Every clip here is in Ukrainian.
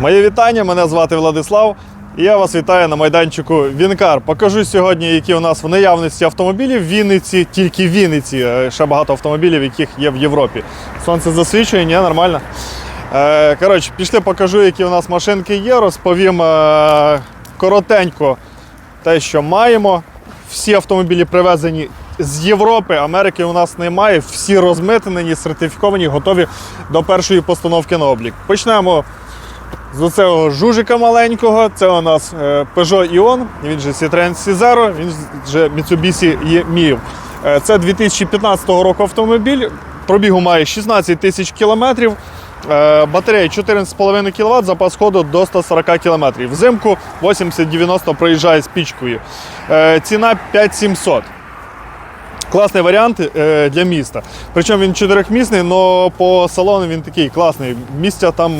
Моє вітання, мене звати Владислав. І я вас вітаю на майданчику Вінкар. Покажу сьогодні, які у нас в наявності автомобілі в Вінниці, тільки в Вінниці. Е, Ще багато автомобілів, яких є в Європі. Сонце засвічує, ні, нормально. Е, Коротше, пішли, покажу, які у нас машинки є. Розповім е, коротенько те, що маємо. Всі автомобілі привезені з Європи, Америки у нас немає. Всі розмитнені, сертифіковані, готові до першої постановки на облік. Почнемо з цього жужика маленького. Це у нас е, Peugeot Ion, він же Citroen C0, він же Mitsubishi Mio. Е, Це 2015 року автомобіль. Пробігу має 16 тисяч кілометрів. Е, Батарея 14,5 кВт, запас ходу до 140 км. Взимку 80-90 проїжджає з пічкою. Ціна 5700. Класний варіант е, для міста. Причому він чотирьохмісний, але по салону він такий класний. Місця там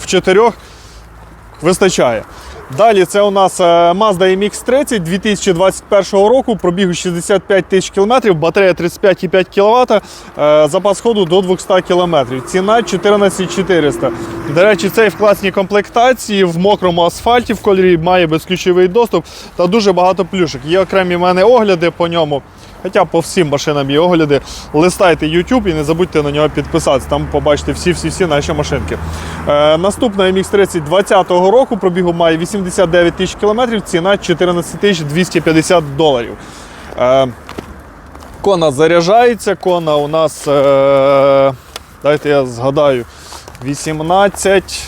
в- чотирьох вистачає. Далі це у нас е, Mazda MX-30 2021 року, пробігу 65 тисяч кілометрів, батарея 35,5 кВт, е, запас ходу до 200 кілометрів. Ціна 14400. До речі, цей в класній комплектації, в мокрому асфальті в кольорі має безключовий доступ та дуже багато плюшок. Є окремі в мене огляди по ньому. Хоча по всім машинам є огляди. Листайте YouTube і не забудьте на нього підписатися. Там побачите всі-всі-всі наші машинки. Е, наступна MX-30 2020 року пробігу має 89 тисяч кілометрів, ціна 14 тисяч 250 доларів. Е, кона заряджається, кона у нас, е, дайте я згадаю, 18.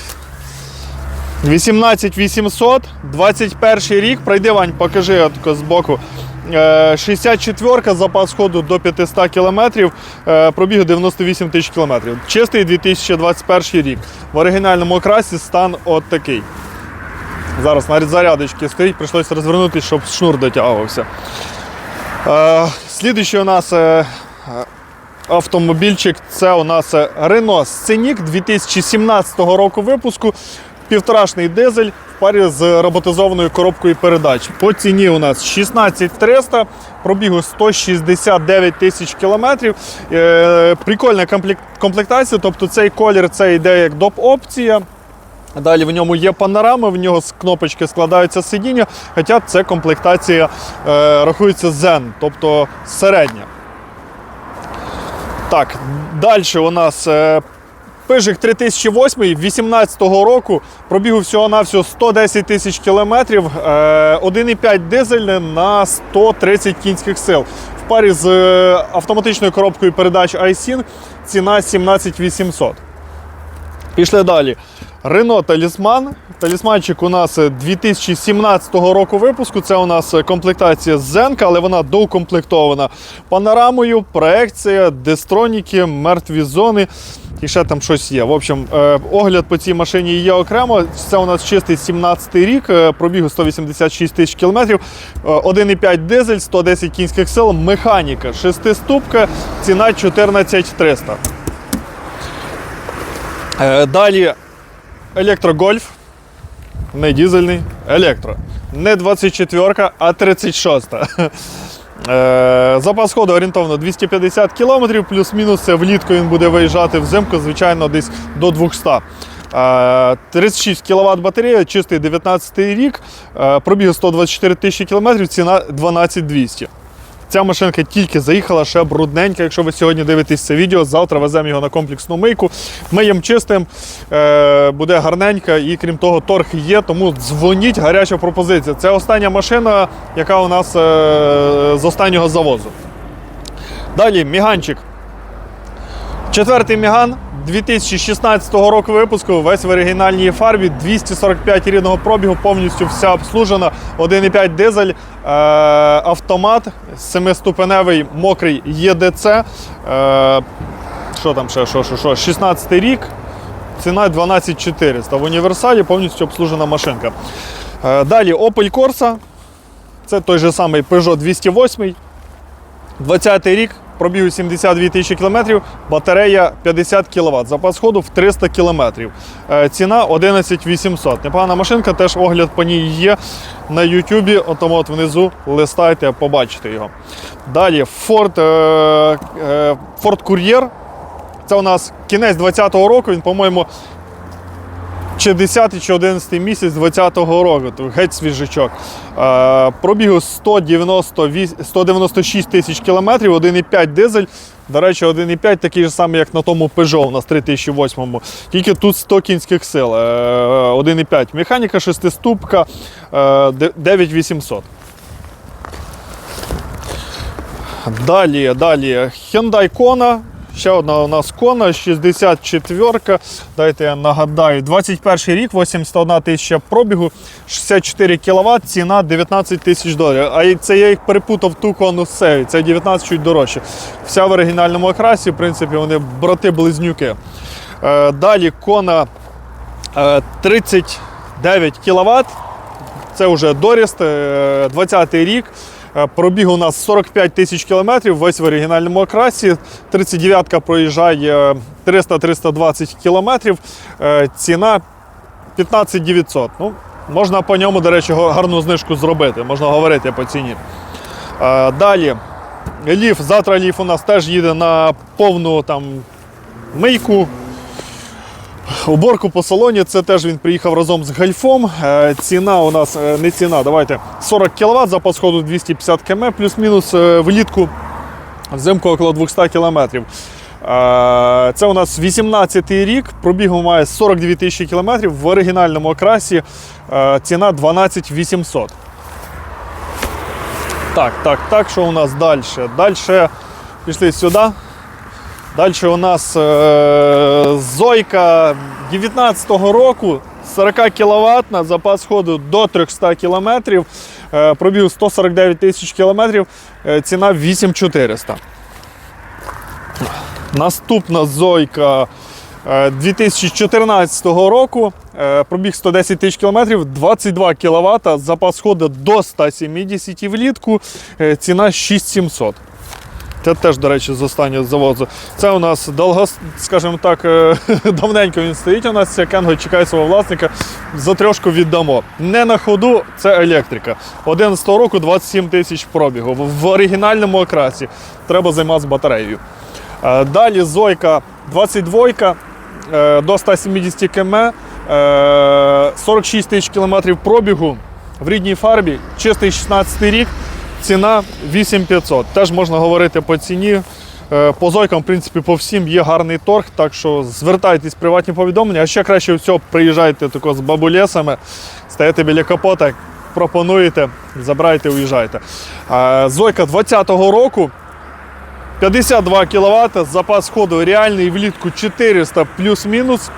18 800, 21 рік. Пройди, Вань, покажи отко збоку. Е, 64 запас ходу до 500 кілометрів, е, пробіг 98 тисяч кілометрів. Чистий 2021 рік. В оригінальному окрасі стан от такий. Зараз навіть зарядочки стоїть, прийшлося розвернути, щоб шнур дотягувався. Е, Слідуючий у нас е, е, автомобільчик це у нас е, Renault Scenic 2017 року випуску. Півторашний дизель в парі з роботизованою коробкою передач. По ціні у нас 16300, пробігу 169 тисяч кілометрів. Е, Прикольна комплектація, тобто цей колір це йде як доп-опція. Далі в ньому є панорама, в нього з кнопочки складаються сидіння, хоча це комплектація е, рахується Zen, тобто середня. Так, далі у нас е, Пижик 3008 18 року, пробігу всього-навсього 110 тисяч кілометрів, е, 1,5 дизель на 130 кінських сил. В парі з е, автоматичною коробкою передач iSyn ціна 17800. Пішли далі. Renault Талісман. Талісманчик у нас е, 2017 року випуску. Це у нас е, комплектація Зенка, але вона доукомплектована панорамою, проекція, дестроніки, мертві зони. І ще там щось є. В общем, е, огляд по цій машині є окремо. Це у нас чистий 17-й рік, е, пробігу 186 тисяч кілометрів, е, 1,5 дизель, 110 кінських сил, механіка, шестиступка, ціна 14300. Е, Далі електрогольф. Не дізельний, електро. Не 24, а 36. Е, Запас ходу орієнтовно 250 км, плюс-мінус це влітку він буде виїжджати взимку, звичайно, десь до 200. Е, 36 кВт батарея, чистий 19 рік, е, пробіг 124 тисячі кілометрів, ціна 12200. Ця машинка тільки заїхала, ще брудненька. Якщо ви сьогодні дивитесь це відео, завтра веземо його на комплексну мийку. Миємо чистим, е, буде гарненька і крім того, торг є, тому дзвоніть, гаряча пропозиція. Це остання машина, яка у нас е, з останнього завозу. Далі міганчик. Четвертий міган 2016 року випуску, весь в оригінальній фарбі, 245 рідного пробігу, повністю вся обслужена, 1,5 дизель, е, автомат, семиступеневий мокрий ЄДЦ. Е, що там ще? Що, що, що? 16 рік, ціна 12400. В універсалі повністю обслужена машинка. Е, далі Opel Corsa. Це той же самий Peugeot 208. 20 рік, пробігу 72 тисячі кілометрів, батарея 50 кВт, запас ходу в 300 кілометрів. Е, Ціна 11 800. Непогана машинка, теж огляд по ній є на Ютубі, отому от внизу листайте, побачите його. Далі Ford, е, е, Ford Courier. Це у нас кінець 2020 року, він, по-моєму, чи 10 чи 11 місяць 20-го року, то геть свіжачок. Е, пробігу 196 тисяч кілометрів, 1,5 дизель. До речі, 1,5 такий же самий, як на тому Peugeot у нас 3008. Тільки тут 100 кінських сил. Е, 1,5. Механіка шестиступка е, 9800. Далі, далі. Hyundai Kona. Ще одна у нас Kona, 64. Дайте я нагадаю. 21 рік, 81 тисяча пробігу, 64 кВт, ціна 19 тисяч доларів. А це я їх перепутав ту кону з цією. Це 19 чуть дорожче. Вся в оригінальному окрасі, в принципі, вони брати-близнюки. Е, далі е, 39 кВт. Це вже доріст, 20-й рік. Е, Пробіг у нас 45 тисяч кілометрів, весь в оригінальному окрасі. 39-ка проїжджає 300-320 кілометрів. Е, Ціна 15 900. Ну, можна по ньому, до речі, гарну знижку зробити, можна говорити по ціні. Е, Далі. Ліф. Завтра ліф у нас теж їде на повну там мийку. Уборку по салоні, це теж він приїхав разом з гальфом. Е, Ціна у нас е, не ціна, давайте 40 кВт, запас ходу 250 км, плюс-мінус е, влітку взимку около 200 км. Це у нас 18-й рік, пробігу має 42 тисячі кілометрів в оригінальному окрасі. Ціна 12 800. Так, так, так, що у нас далі? Далі пішли сюди. Далі у нас е, Зойка 19-го року, 40 кВт, запас ходу до 300 км, е, пробіг 149 тисяч кілометрів, е, ціна 8400. Наступна Зойка е, 2014 року, е, пробіг 110 тисяч кілометрів, 22 кВт, запас ходу до 170 влітку, е, ціна 6700. Це теж, до речі, з останнього завозу. Це у нас довго, скажімо так, е, давненько він стоїть. У нас це Кенго чекає свого власника. За трьошку віддамо. Не на ходу, це електрика. 11 року 27 тисяч пробігу. В- оригінальному окрасі. Треба займатися батареєю. Е, Далі Зойка 22 е, до 170 км, е, 46 тисяч кілометрів пробігу в рідній фарбі, чистий 16 рік, ціна 8500. Теж можна говорити по ціні. Е, По зойкам, в принципі, по всім є гарний торг, так що звертайтесь в приватні повідомлення, а ще краще всього приїжджайте тако з бабулесами, стаєте біля капота, пропонуєте, забирайте, уїжджайте. Е, Зойка 20-го року. 52 кВт, запас ходу реальний влітку 400 плюс-мінус.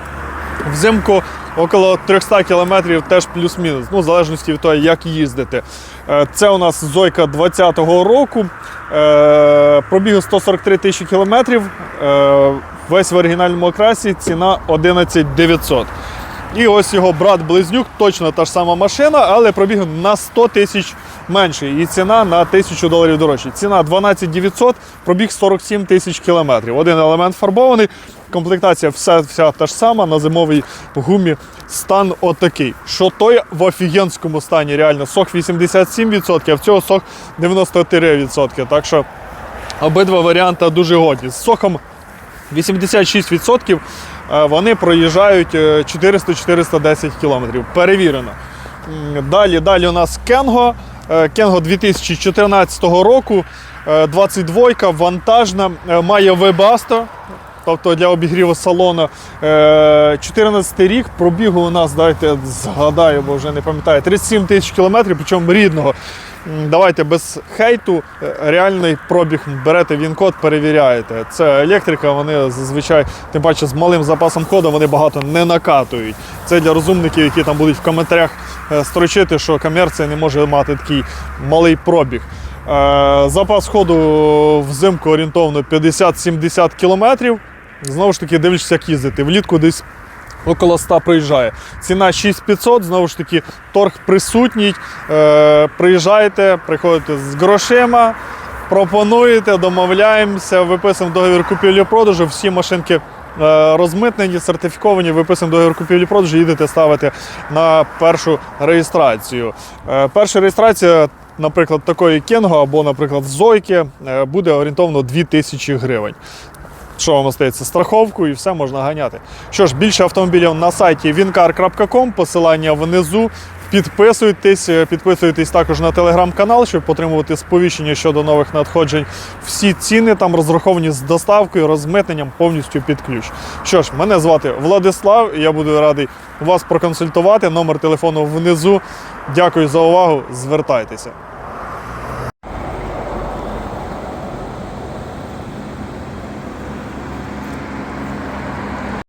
Взимку около 300 км теж плюс-мінус, ну, в залежності від того, як їздити. Е, Це у нас Зойка 20-го року. Е, Пробігу 143 тисячі кілометрів. Е, Весь в оригінальному окрасі, ціна 11 900. І ось його брат-близнюк, точно та ж сама машина, але пробіг на 100 тисяч менше. І ціна на 1000 доларів дорожче. Ціна 12 900, пробіг 47 тисяч кілометрів. Один елемент фарбований, комплектація вся, вся та ж сама, на зимовій гумі стан отакий. Що той в офігенському стані, реально, сох 87%, а в цього сох 93%. Так що обидва варіанти дуже годні. З сохом 86% е, вони проїжджають е, 400-410 кілометрів. Перевірено. Далі, далі у нас Кенго. Е, Кенго 2014 року. е, 22 вантажна, е, має вебасто, тобто для обігріву салону. Е, 14 рік пробігу у нас, дайте згадаю, бо вже не пам'ятаю, 37 тисяч кілометрів, причому рідного. Давайте без хейту, е, реальний пробіг берете він-код, перевіряєте. Це електрика, вони зазвичай, тим паче з малим запасом ходу, вони багато не накатують. Це для розумників, які там будуть в коментарях е, строчити, що комерція не може мати такий малий пробіг. Е, Запас ходу взимку орієнтовно 50-70 кілометрів. Знову ж таки, дивлячись, як їздити. Влітку десь около 100 приїжджає. Ціна 6500, знову ж таки, торг присутній. Е, приїжджайте, приходите з грошима, пропонуєте, домовляємося, виписуємо договір купівлі-продажу. Всі машинки е, розмитнені, сертифіковані, виписуємо договір купівлі-продажу, їдете ставити на першу реєстрацію. Е, перша реєстрація. Наприклад, такої Кенго або, наприклад, Зойки е, буде орієнтовно 2000 гривень. Що вам остається? Страховку і все можна ганяти. Що ж, більше автомобілів на сайті wincar.com, посилання внизу. Підписуйтесь, е, підписуйтесь також на телеграм-канал, щоб отримувати сповіщення щодо нових надходжень. Всі ціни там розраховані з доставкою, розмитненням повністю під ключ. Що ж, мене звати Владислав, я буду радий вас проконсультувати. Номер телефону внизу. Дякую за увагу. Звертайтеся.